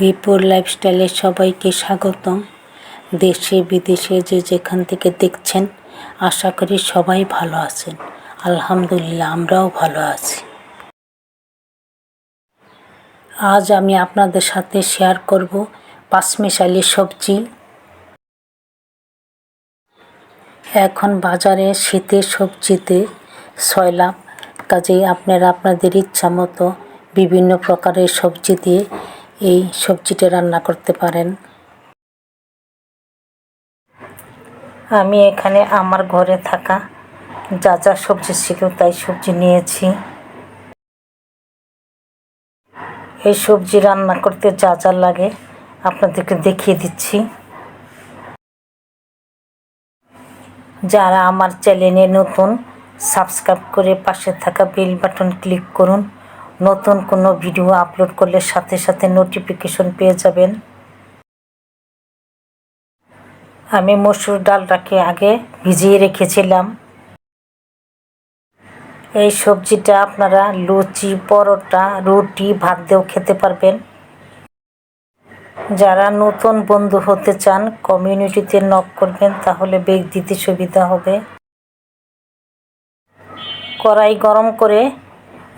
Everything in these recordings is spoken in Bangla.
দীপুর লাইফস্টাইলে সবাইকে স্বাগতম। দেশে, বিদেশে যে যেখান থেকে দেখছেন, আশা করি সবাই ভালো আছেন। আলহামদুলিল্লাহ, আমরাও ভালো আছি। আজ আমি আপনাদের সাথে শেয়ার করব পাঁচমিশালি সবজি। এখন বাজারে শীতের সবজিতে ছয় লাভ কাজেই আপনারা আপনাদের ইচ্ছা মতো বিভিন্ন প্রকারের সবজি দিয়ে এই সবজিটা রান্না করতে পারেন। আমি এখানে আমার ঘরে থাকা যা যা সবজি ছিল তাই সবজি নিয়েছি। এই সবজি রান্না করতে যা যা লাগে আপনাদেরকে দেখিয়ে দিচ্ছি। যারা আমার চ্যানেলে নতুন, সাবস্ক্রাইব করে পাশে থাকা বেল বাটন ক্লিক করুন। নতুন কোনো ভিডিও আপলোড করলে সাথে সাথে নোটিফিকেশন পেয়ে যাবেন। আমি মসুর ডালটাকে আগে ভিজিয়ে রেখেছিলাম। এই সবজিটা আপনারা লুচি, পরোটা, রুটি, ভাত দিয়েও খেতে পারবেন। যারা নতুন বন্ধু হতে চান কমিউনিটিতে নক করবেন, তাহলে বেগ দিতে সুবিধা হবে। কড়াই গরম করে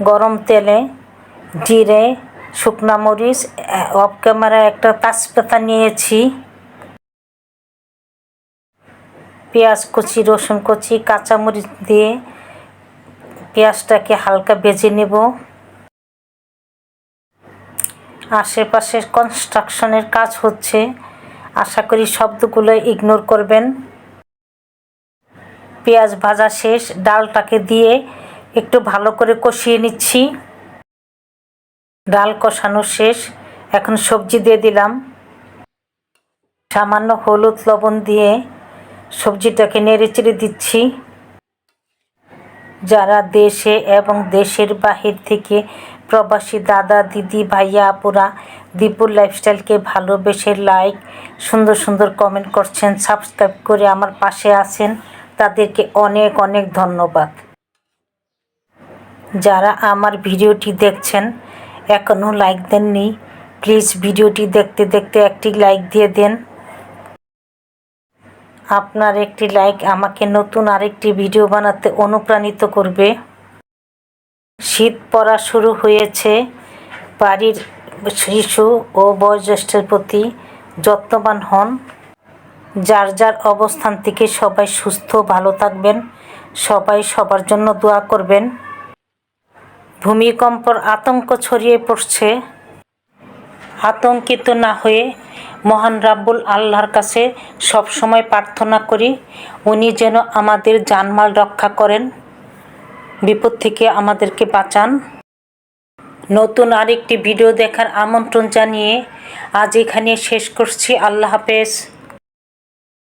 গরম তেলে জিরে, শুকনা মরিচ, অফ ক্যামেরা একটা তাজপাতা নিয়েছি। পেঁয়াজ কুচি, রসুন কুচি, কাঁচামরিচ দিয়ে পেঁয়াজটাকে হালকা ভেজে নেব। আশেপাশে কনস্ট্রাকশনের কাজ হচ্ছে, আশা করি শব্দগুলো ইগনোর করবেন। পেঁয়াজ ভাজা শেষ, ডালটাকে দিয়ে একটু ভালো করে কষিয়ে নিচ্ছি। ডাল কষানো শেষ। এখন সবজি দিয়ে দিলাম। সামান্য হলুদ লবণ দিয়ে সবজিটাকে নেড়ে চেড়ে দিচ্ছি। যারা দেশে এবং দেশের বাহির থেকে প্রবাসী দাদা, দিদি, ভাইয়া, আপুরা দীপুর লাইফস্টাইলকে ভালোবেসে লাইক, সুন্দর সুন্দর কমেন্ট করছেন, সাবস্ক্রাইব করে আমার পাশে আছেন, তাদেরকে অনেক অনেক ধন্যবাদ। যারা আমার ভিডিওটি দেখছেন, এখনও লাইক দেননি প্লিজ ভিডিওটি দেখতে দেখতে একটি লাইক দিয়ে দেন। আপনার একটি লাইক আমাকে নতুন আরেকটি ভিডিও বানাতে অনুপ্রাণিত করবে। শীত পড়া শুরু হয়েছে, বাড়ির শিশু ও বয়োজ্যেষ্ঠের প্রতি যত্নবান হন। যার যার অবস্থান থেকে সবাই সুস্থ, ভালো থাকবেন। সবাই সবার জন্য দোয়া করবেন। ভূমিকম্পর আতঙ্ক ছড়িয়ে পড়ছে। আতঙ্কিত না হয়ে মহান রাব্বুল আল্লাহর কাছে সবসময় প্রার্থনা করি, উনি যেন আমাদের জানমাল রক্ষা করেন। বিপদ থেকে আমাদেরকে বাঁচান। নতুন আরেকটি ভিডিও দেখার আমন্ত্রণ জানিয়ে আজ এখানে শেষ করছি। আল্লাহ হাফেজ।